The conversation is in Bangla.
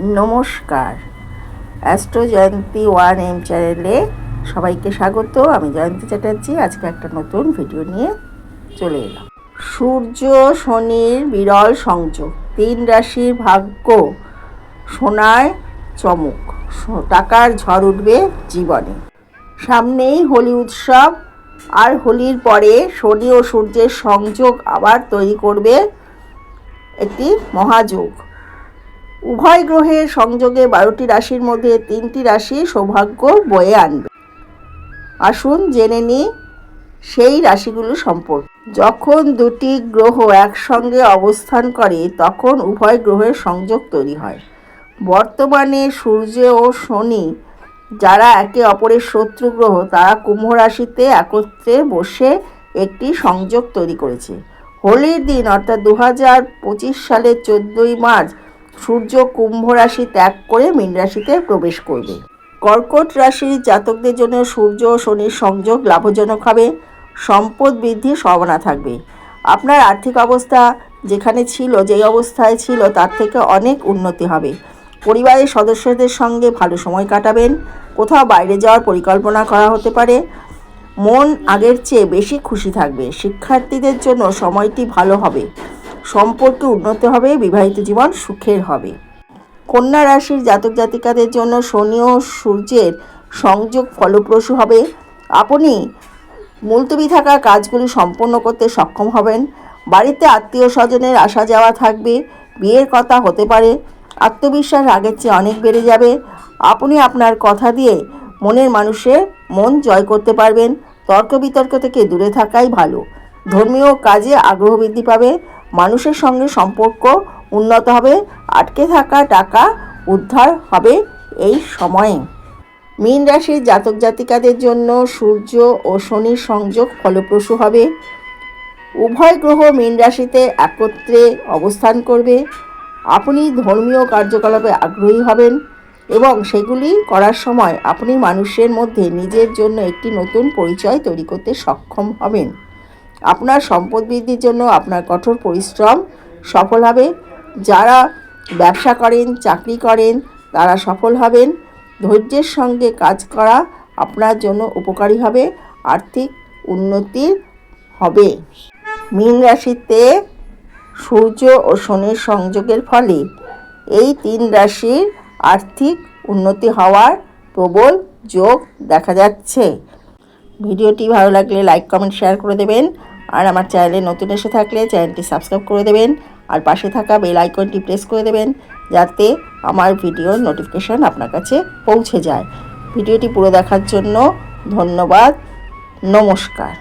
নমস্কার। অ্যাস্ট্রো জয়ন্তী ওয়ান এম চ্যানেলে সবাইকে স্বাগত। আমি জয়ন্তী চ্যাটার্জি আজকে একটা নতুন ভিডিও নিয়ে চলে এলাম। সূর্য, শনির বিরল সংযোগ, তিন রাশির ভাগ্য সোনায় চমক টাকার ঝড় উঠবে জীবনে। সামনেই হোলি উৎসব, আর হোলির পরে শনি ও সূর্যের সংযোগ আবার তৈরি করবে একটি মহাযোগ। উভয় গ্রহের সংযোগে বারোটি রাশির মধ্যে তিনটি রাশি সৌভাগ্য বয়ে আনবে। আসুন জেনে নিই সেই রাশিগুলো সম্পর্কে। যখন দুটি গ্রহ একসঙ্গে অবস্থান করে, তখন উভয় গ্রহের সংযোগ তৈরি হয়। বর্তমানে সূর্য ও শনি, যারা একে অপরের শত্রু গ্রহ, তারা কুম্ভ রাশিতে একত্রে বসে একটি সংযোগ তৈরি করেছে। হোলির দিন, অর্থাৎ দু হাজার পঁচিশ সালের চোদ্দোই মার্চ সূর্য কুম্ভ রাশি ত্যাগ করে মীন রাশিতে প্রবেশ করবে। কর্কট রাশির জাতকদের জন্য সূর্য ও শনির সংযোগ লাভজনক হবে। সম্পদ বৃদ্ধির সম্ভাবনা থাকবে। আপনার আর্থিক অবস্থা যেখানে ছিল, যেই অবস্থায় ছিল, তার থেকে অনেক উন্নতি হবে। পরিবারের সদস্যদের সঙ্গে ভালো সময় কাটাবেন। কোথাও বাইরে যাওয়ার পরিকল্পনা করা হতে পারে। মন আগের চেয়ে বেশি খুশি থাকবে। শিক্ষার্থীদের জন্য সময়টি ভালো হবে। সম্পর্কে উন্নতি হবে, বিবাহিত জীবন সুখের হবে। কন্যা রাশির জাতক জাতিকাদের জন্য শনি ও সূর্যের সংযোগ ফলপ্রসূ হবে। আপনি মুলতবি থাকা কাজগুলি সম্পন্ন করতে সক্ষম হবেন। বাড়িতে আত্মীয় স্বজনের আসা যাওয়া থাকবে, বিয়ের কথা হতে পারে। আত্মবিশ্বাস আগের চেয়ে অনেক বেড়ে যাবে। আপনি আপনার কথা দিয়ে মনের মানুষের মন জয় করতে পারবেন। তর্ক বিতর্ক থেকে দূরে থাকাই ভালো। ধর্মীয় কাজে আগ্রহ বৃদ্ধি পাবে। মানুষের সঙ্গে সম্পর্ক উন্নত হবে, আটকে থাকা টাকা উদ্ধার হবে এই সময়ে। মীন রাশির জাতক জাতিকাদের জন্য সূর্য ও শনির সংযোগ ফলপ্রসূ হবে। উভয় গ্রহ মীন রাশিতে একত্রে অবস্থান করবে। আপনি ধর্মীয় কার্যকলাপে আগ্রহী হবেন এবং সেগুলি করার সময় আপনি মানুষের মধ্যে নিজের জন্য একটি নতুন পরিচয় তৈরি করতে সক্ষম হবেন। আপনার সম্পদ বৃদ্ধির জন্য আপনার কঠোর পরিশ্রম সফল হবে। যারা ব্যবসা করেন, চাকরি করেন, তারা সফল হবেন। ধৈর্যের সঙ্গে কাজ করা আপনার জন্য উপকারী হবে, আর্থিক উন্নতি হবে। মীন রাশিতে সূর্য ও শনির সংযোগের ফলে এই তিন রাশির আর্থিক উন্নতি হওয়ার প্রবল যোগ দেখা যাচ্ছে। ভিডিওটি ভালো লাগলে লাইক কমেন্ট শেয়ার করে দেবেন। আর আমার চ্যানেলে নতুন এসে থাকলে চ্যানেলটি সাবস্ক্রাইব করে দেবেন। আর পাশে থাকা বেল আইকনটি প্রেস করে দেবেন, যাতে আমার ভিডিওর নোটিফিকেশান আপনার কাছে পৌঁছে যায়। ভিডিওটি পুরো দেখার জন্য ধন্যবাদ। নমস্কার।